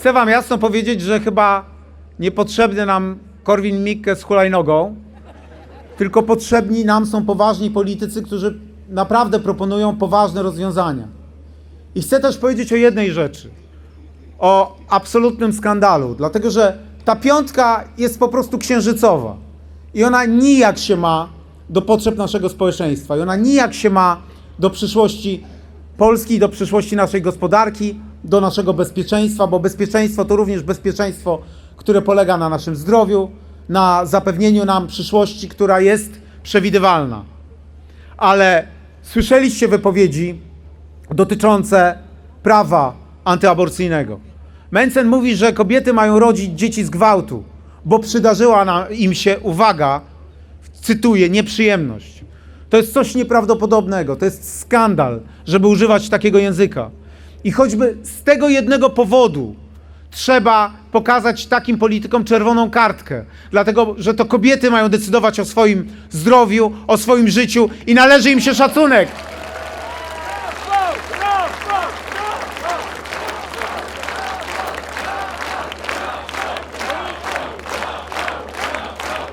Chcę wam jasno powiedzieć, że chyba niepotrzebny nam Korwin Mikke z hulajnogą, tylko potrzebni nam są poważni politycy, którzy naprawdę proponują poważne rozwiązania. I chcę też powiedzieć o jednej rzeczy. O absolutnym skandalu, dlatego że ta piątka jest po prostu księżycowa. I ona nijak się ma do potrzeb naszego społeczeństwa. I ona nijak się ma do przyszłości Polski, do przyszłości naszej gospodarki, do naszego bezpieczeństwa, bo bezpieczeństwo to również bezpieczeństwo, które polega na naszym zdrowiu, na zapewnieniu nam przyszłości, która jest przewidywalna. Ale słyszeliście wypowiedzi dotyczące prawa antyaborcyjnego. Mencen mówi, że kobiety mają rodzić dzieci z gwałtu, bo przydarzyła im się, uwaga, cytuję, nieprzyjemność. To jest coś nieprawdopodobnego, to jest skandal, żeby używać takiego języka. I choćby z tego jednego powodu trzeba pokazać takim politykom czerwoną kartkę, dlatego że to kobiety mają decydować o swoim zdrowiu, o swoim życiu i należy im się szacunek.